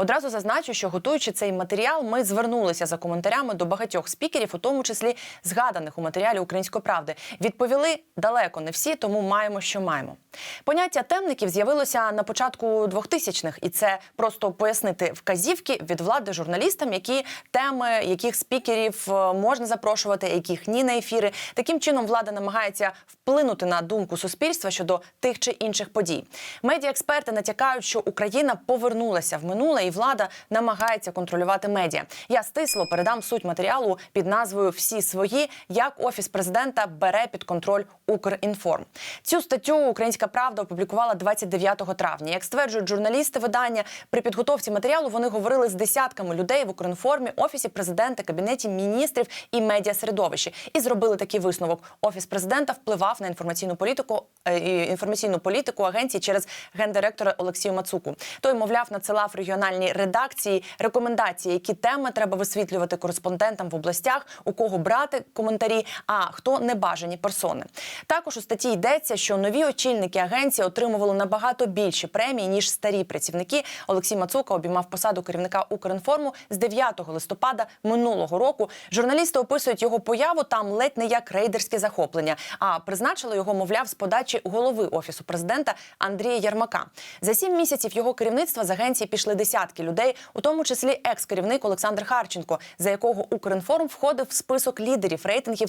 Одразу зазначу, що готуючи цей матеріал, ми звернулися за коментарями до багатьох спікерів, у тому числі згаданих у матеріалі Української правди. Відповіли далеко не всі, тому маємо, що маємо. Поняття темників з'явилося на початку 2000-х, і це просто пояснити вказівки від влади журналістам, які теми, яких спікерів е, можна запрошувати, яких ні на ефіри. Таким чином влада намагається вплинути на думку суспільства щодо тих чи інших подій. Медіаексперти натякають, що Україна повернулася в минуле, і влада намагається контролювати медіа. Я стисло передам суть матеріалу під назвою Всі свої, як офіс президента бере під контроль Укрінформ. Цю статтю Українська Правда опублікувала 29 травня. Як стверджують журналісти видання, при підготовці матеріалу вони говорили з десятками людей в Укрінформі, офісі президента, кабінеті міністрів і медіасередовищі. І зробили такий висновок: офіс президента впливав на інформаційну політику е, інформаційну політику агенції через гендиректора Олексію Мацуку. Той, мовляв, надсилав регіональній редакції рекомендації, які теми треба висвітлювати кореспондентам в областях, у кого брати коментарі, а хто небажані персони. Також у статті йдеться, що нові очільники агенції отримували набагато більші премії ніж старі працівники. Олексій Мацука обіймав посаду керівника Укрінформу з 9 листопада минулого року. Журналісти описують його появу там ледь не як рейдерське захоплення. А призначили його, мовляв, з подачі голови офісу президента Андрія Ярмака. За сім місяців його керівництва з агенції пішли десятки людей, у тому числі екс-керівник Олександр Харченко, за якого Укрінформ входив в список лідерів рейтингів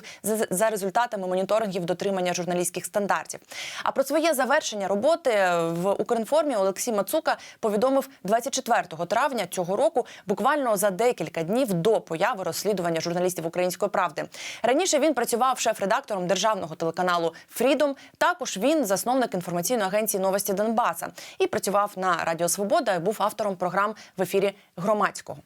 за, результатами моніторингів дотримання журналістських стандартів. А про своє завершення роботи в Укрінформі Олексій Мацука повідомив 24 травня цього року, буквально за декілька днів до появи розслідування журналістів Української правди. Раніше він працював шеф-редактором державного телеканалу Фрідом. Також він засновник інформаційної агенції Новості Донбаса і працював на Радіо Свобода. Був автором програм в ефірі громадського.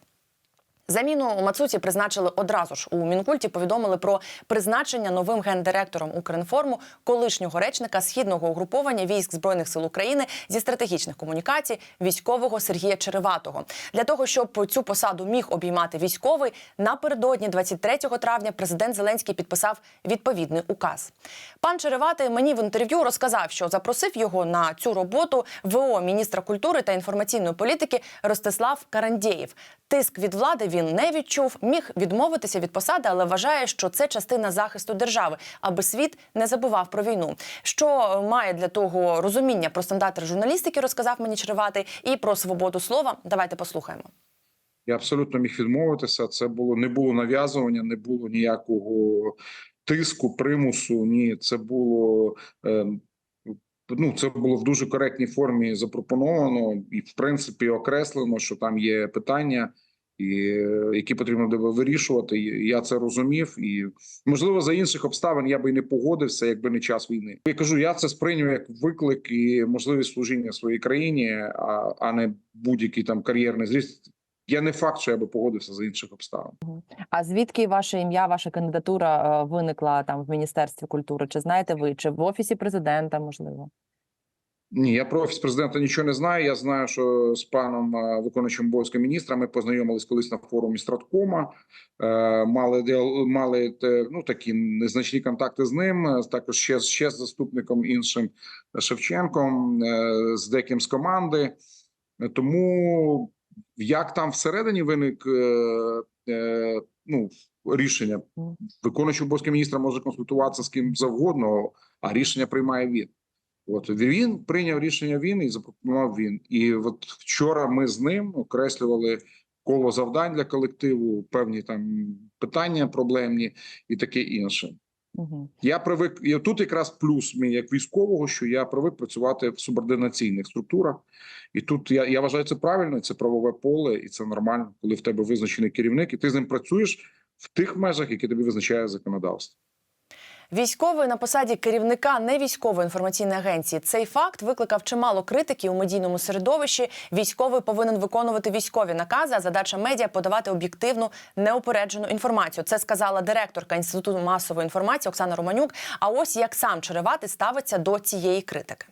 Заміну Мацуці призначили одразу ж у мінкульті. Повідомили про призначення новим гендиректором Укрінформу колишнього речника східного угруповання військ збройних сил України зі стратегічних комунікацій військового Сергія Череватого. Для того щоб цю посаду міг обіймати військовий, напередодні 23 травня президент Зеленський підписав відповідний указ. Пан Череватий мені в інтерв'ю розказав, що запросив його на цю роботу ВО міністра культури та інформаційної політики Ростислав Карандєєв. Тиск від влади він не відчув, міг відмовитися від посади, але вважає, що це частина захисту держави, аби світ не забував про війну. Що має для того розуміння про стандарти журналістики, розказав мені Череватий, і про свободу слова. Давайте послухаємо. Я абсолютно міг відмовитися. Це було не було нав'язування, не було ніякого тиску, примусу. Ні, це було е, ну це було в дуже коректній формі запропоновано і, в принципі, окреслено, що там є питання, і які потрібно буде вирішувати. Я це розумів, і можливо за інших обставин я би не погодився, якби не час війни. Я кажу, я це сприйняв як виклик і можливість служіння своїй країні, а, а не будь-який там кар'єрний зріст. Я не факт, що я би погодився за інших обставин. А звідки ваше ім'я, ваша кандидатура е, виникла там в міністерстві культури? Чи знаєте ви, чи в офісі президента можливо? Ні, я про офіс президента нічого не знаю. Я знаю, що з паном е, виконуючим обов'язки міністра ми познайомились колись на форумі Страткома. Е, мали мали ну такі незначні контакти з ним. е, Також ще ще з заступником іншим Шевченком, з деким з команди. Тому як там всередині виник ну рішення, виконуючий обов'язки міністра може консультуватися з ким завгодно, а рішення приймає він. От він прийняв рішення він і запропонував він. І от вчора ми з ним окреслювали коло завдань для колективу, певні там питання проблемні і таке інше. Угу. Я привик і тут якраз плюс мій як військового, що я привик працювати в субординаційних структурах, і тут я, я вважаю це правильно. Це правове поле, і це нормально, коли в тебе визначений керівник, і ти з ним працюєш в тих межах, які тобі визначає законодавство. Військовий на посаді керівника невійськової інформаційної агенції. Цей факт викликав чимало критики у медійному середовищі. Військовий повинен виконувати військові накази, а задача медіа подавати об'єктивну неупереджену інформацію. Це сказала директорка інституту масової інформації Оксана Романюк. А ось як сам Черевати ставиться до цієї критики.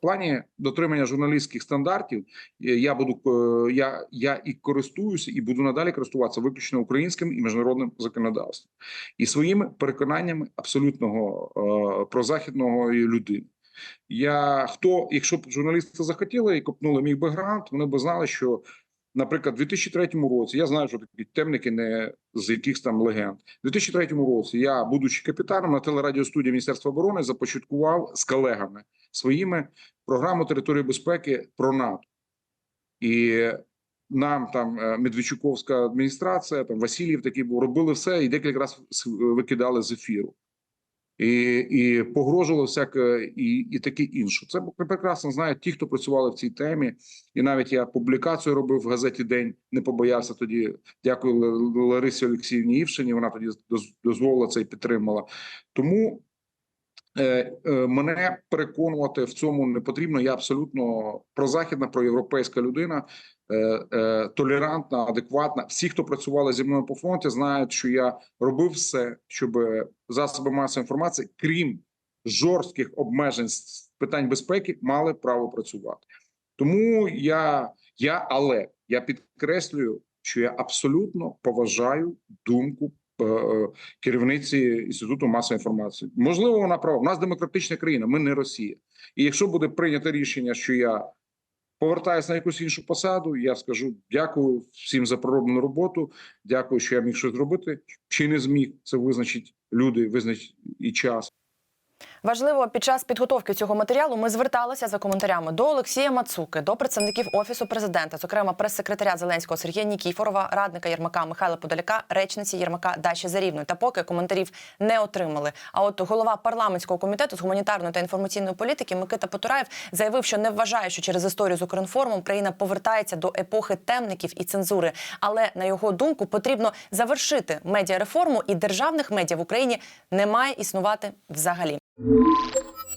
Плані дотримання журналістських стандартів е, я буду е, я, я і користуюся, і буду надалі користуватися виключно українським і міжнародним законодавством і своїми переконаннями абсолютного е, прозахідного людини. Я хто, якщо б журналісти захотіли і копнули мій бекграунд, вони б знали, що, наприклад, у 2003 році я знаю, що такі темники не з якихось там легенд. У 2003 році я, будучи капітаном на телерадіостудії Міністерства оборони, започаткував з колегами своїми програму території безпеки про НАТО. І нам там е, Медведчуковська адміністрація, там Васильєв такий був, робили все і декілька разів викидали з ефіру. І, і погрожувало всяке і, і таке інше. Це прекрасно знають ті, хто працювали в цій темі. І навіть я публікацію робив в газеті День, не побоявся тоді. Дякую Ларисі Олексіївні Івшині. Вона тоді доз- дозволила це і підтримала. Тому е, е, мене переконувати в цьому не потрібно. Я абсолютно прозахідна, проєвропейська людина, толерантна, адекватна. Всі, хто працювали зі мною по фронті, знають, що я робив все, щоб засоби масової інформації, крім жорстких обмежень з питань безпеки, мали право працювати. Тому я, я але я підкреслюю, що я абсолютно поважаю думку е, е, керівниці інституту масової інформації. Можливо, вона права. У нас демократична країна, ми не Росія. І якщо буде прийнято рішення, що я повертаюся на якусь іншу посаду, я скажу дякую всім за пророблену роботу. Дякую, що я міг щось зробити. Чи не зміг це визначить люди, визначить і час. Важливо, під час підготовки цього матеріалу ми зверталися за коментарями до Олексія Мацуки, до представників офісу президента, зокрема прес-секретаря Зеленського Сергія Нікіфорова, радника Єрмака Михайла Подоляка, речниці Єрмака Даші Зарівної. Та поки коментарів не отримали. А от голова парламентського комітету з гуманітарної та інформаційної політики Микита Потураєв заявив, що не вважає, що через історію з Укрінформом країна повертається до епохи темників і цензури. Але на його думку потрібно завершити медіареформу, і державних медіа в Україні не має існувати взагалі. Thank you.